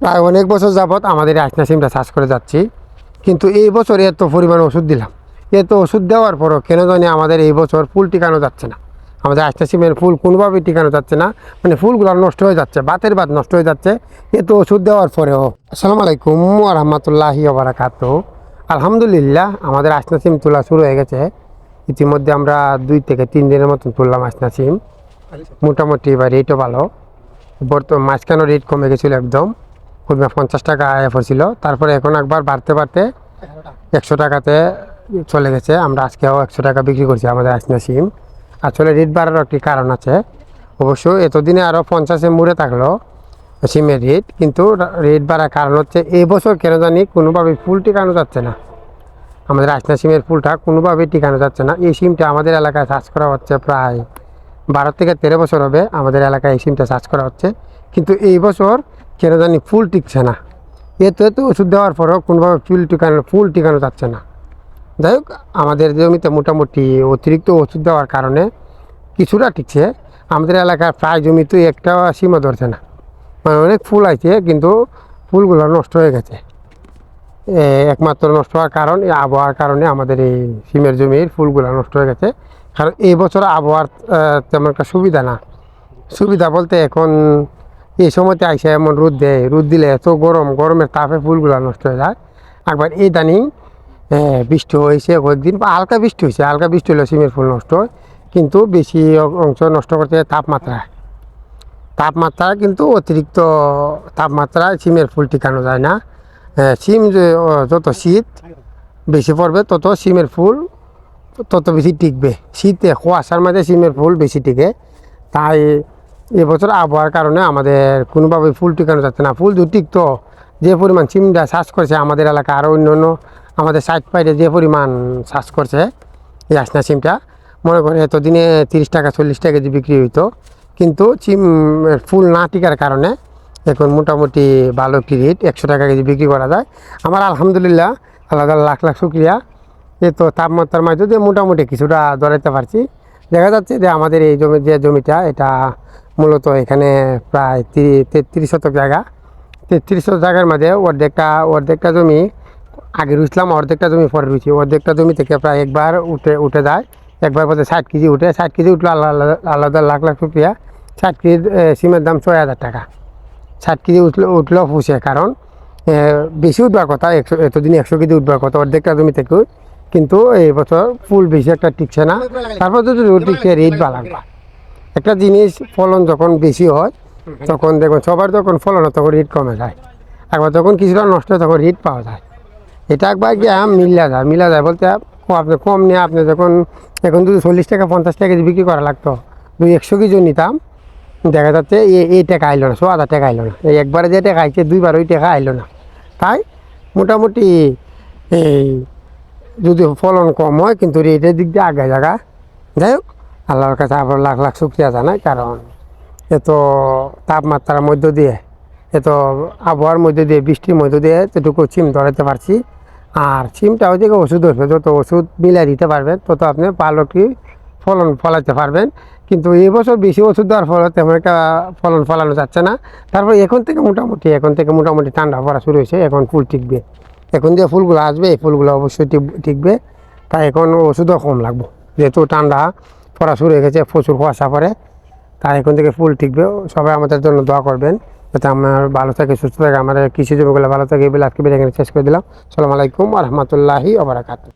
প্রায় অনেক বছর যাবৎ আমাদের আসনা সিমটা চাষ করে যাচ্ছি। কিন্তু এই বছর এত পরিমাণ ওষুধ দিলাম। এত ওষুধ দেওয়ার পরও কেন জানি আমাদের এই বছর ফুল টিকানো যাচ্ছে না। আমাদের আসনা সিমের ফুল কোনোভাবেই টিকানো যাচ্ছে না। মানে ফুলগুলো নষ্ট হয়ে যাচ্ছে, বাতের বাদ নষ্ট হয়ে যাচ্ছে। এত ওষুধ দেওয়ার পরেও আসসালামু আলাইকুম রহমতুল্লাহি ওবরাকাত আলহামদুলিল্লাহ আমাদের আসনা সিম তোলা শুরু হয়ে গেছে। ইতিমধ্যে আমরা দুই থেকে তিন দিনের মতন তুললাম আসনা সিম মোটামুটি এবার রেটও ভালো। বর্তমান মাঝখানে রেট কমে গেছিল একদম। কমে পঞ্চাশ টাকা আয় পড়ছিল তারপরে এখন একবার বাড়তে বাড়তে একশো টাকাতে চলে গেছে। আমরা আজকেও একশো টাকা বিক্রি করছি আমাদের আসনা সিম। আসলে রেট বাড়ার একটি কারণ আছে। অবশ্য এতদিনে আরও পঞ্চাশে মুড়ে থাকল সিমের রেট, কিন্তু রেট বাড়ার কারণ হচ্ছে এই বছর কেন জানি কোনোভাবে ফুল টিকানো যাচ্ছে না। আমাদের আসনা সিমের ফুলটা কোনোভাবেই টিকানো যাচ্ছে না। এই সিমটা আমাদের এলাকায় চাষ করা হচ্ছে প্রায় বারো থেকে তেরো বছর হবে আমাদের এলাকায় এই সিমটা চাষ করা হচ্ছে। কিন্তু এই বছর কেন জানি ফুল টিকছে না। এত এত ওষুধ দেওয়ার পরেও কোনোভাবে ফুল টিকানো ফুল টিকানো যাচ্ছে না। যাই হোক, আমাদের জমিতে মোটামুটি অতিরিক্ত ওষুধ দেওয়ার কারণে কিছুটা টিকছে। আমাদের এলাকার প্রায় জমিতে একটা সীমা ধরছে না। মানে অনেক ফুল আছে কিন্তু ফুলগুলো নষ্ট হয়ে গেছে। একমাত্র নষ্ট হওয়ার কারণ, এই আবহাওয়ার কারণে আমাদের এই সিমের জমির ফুলগুলো নষ্ট হয়ে গেছে। কারণ এই বছর আবহাওয়ার তেমন একটা সুবিধা না। সুবিধা বলতে এখন এই সময়তে আইসে এমন রোদ দেয়, রোদ দিলে এত গরম গরমের তাপে ফুলগুলো নষ্ট হয়ে যায়। একবার এই দানিং বৃষ্টি হয়েছে কয়েকদিন, বা হালকা বৃষ্টি হয়েছে, হালকা বৃষ্টি হলে সিমের ফুল নষ্ট হয়, কিন্তু বেশি অংশ নষ্ট করতে তাপমাত্রা। তাপমাত্রা কিন্তু অতিরিক্ত তাপমাত্রায় সিমের ফুল টিকানো যায় না। সিম যত শীত বেশি পড়বে, তত সিমের ফুল, তত বেশি টিকবে। শীতে কুয়াশার মাঝে সিমের ফুল বেশি টিকে। তাই এবছর আবহাওয়ার কারণে আমাদের কোনোভাবে ফুল টিকানো যাচ্ছে না। ফুল যদি টিকতো যে পরিমাণ সিমটা চাষ করছে আমাদের এলাকা আরও অন্য অন্য আমাদের সাইড পাইডে যে পরিমাণ চাষ করছে এই আসনা সিমটা মনে করে এতদিনে তিরিশ টাকা, চল্লিশ টাকা কেজি বিক্রি হইতো। কিন্তু সিম ফুল না টিকার কারণে এখন মোটামুটি ভালো একটি রেট একশো টাকা কেজি বিক্রি করা যায়। আমার আলহামদুলিল্লাহ আলাদা লাখ লাখ শুক্রিয়া। এ তো তাপমাত্রার মাঝে দিয়ে মোটামুটি কিছুটা ধরাইতে পারছি। দেখা যাচ্ছে যে আমাদের এই জমি, যে জমিটা, এটা মূলত এখানে প্রায় তিরি- তেত্রিশ শতক জায়গা। তেত্রিশ শতক জায়গার মাঝে অর্ধেকটা অর্ধেকটা জমি আগে রুইছিলাম, অর্ধেকটা জমি পরে রুইছি। অর্ধেকটা জমি থেকে প্রায় একবার উঠে উঠে যায়। একবার বলতে ষাট কেজি উঠে, ষাট কেজি উঠল আলাদা আলাদা লাখ লাখ শুক্রিয়া ষাট কেজি সিমের দাম ছয় হাজার টাকা। ষাট কেজি উঠল উঠলেও ফুসে কারণ বেশি উঠবার কথা, একশো, এতদিন একশো কেজি উঠবার কথা, অর্ধেকটা জমি থেকে। কিন্তু এই বছর ফুল বেশি একটা টিকছে না। তারপর যদি টিকছে, রেট বা লাগবে একটা জিনিস ফলন যখন বেশি হয়, তখন দেখুন সবার যখন ফলন তখন রেট কমে যায়। একবার যখন কিছুটা নষ্ট তখন রেট পাওয়া যায়। এটা একবার গিয়ে মিলা যায়। মিলা যায় বলতে আপনি কম নিয়ে আপনি যখন এখন যদি চল্লিশ টাকা, পঞ্চাশ টাকা কেজি বিক্রি করা লাগতো, দুই একশো কেজি নিতাম, দেখা যাচ্ছে এই টাকা আইলো না, ছ আধা টাকা আইলো না। এই একবারে যে টাকা আইছে, দুইবার ওই টাকা আইলো না। তাই মোটামুটি এই যদি ফলন কম হয়, কিন্তু রেটের দিক দিয়ে আগে জায়গা যাই হোক আল্লাহর কাছে আবার লাখ লাখ শুক্রিয়া জানাই, কারণ এত তাপমাত্রার মধ্য দিয়ে এত আবহাওয়ার মধ্যে দিয়ে, বৃষ্টির মধ্য দিয়ে এতটুকু সিম ধরাতে পারছি। আর ওই দিকে ওষুধ হচ্ছে যত ওষুধ মিলাই দিতে পারবেন, তত আপনি ভালো কি ফলন ফলাতে পারবেন। কিন্তু এই বছর বেশি ওষুধ দেওয়ার ফলে তেমন একটা ফলন ফলানো যাচ্ছে না। তারপর এখন থেকে মোটামুটি, এখন থেকে মোটামুটি ঠান্ডা পড়া শুরু হয়েছে, এখন ফুল টিকবে। এখন যে ফুলগুলো আসবে, এই ফুলগুলো অবশ্যই টিক- টিকবে। তাই এখন ওষুধও কম লাগবে, যেহেতু ঠান্ডা। পড়া শুরু হয়ে গেছে, প্রচুর কুয়াশা পড়ে। তাই এখন থেকে ফুল ঠিকবে। সবাই আমাদের জন্য দোয়া করবেন, যাতে আমার ভালো থাকে, সুস্থ থাকে। আমাদের কৃষি জমিগুলো ভালো থাকে এই বলে আজকে বেড়ে এখানে শেষ করে দিলাম। সালাম আলাইকুম রহমতুল্লাহি ওবরাকাতু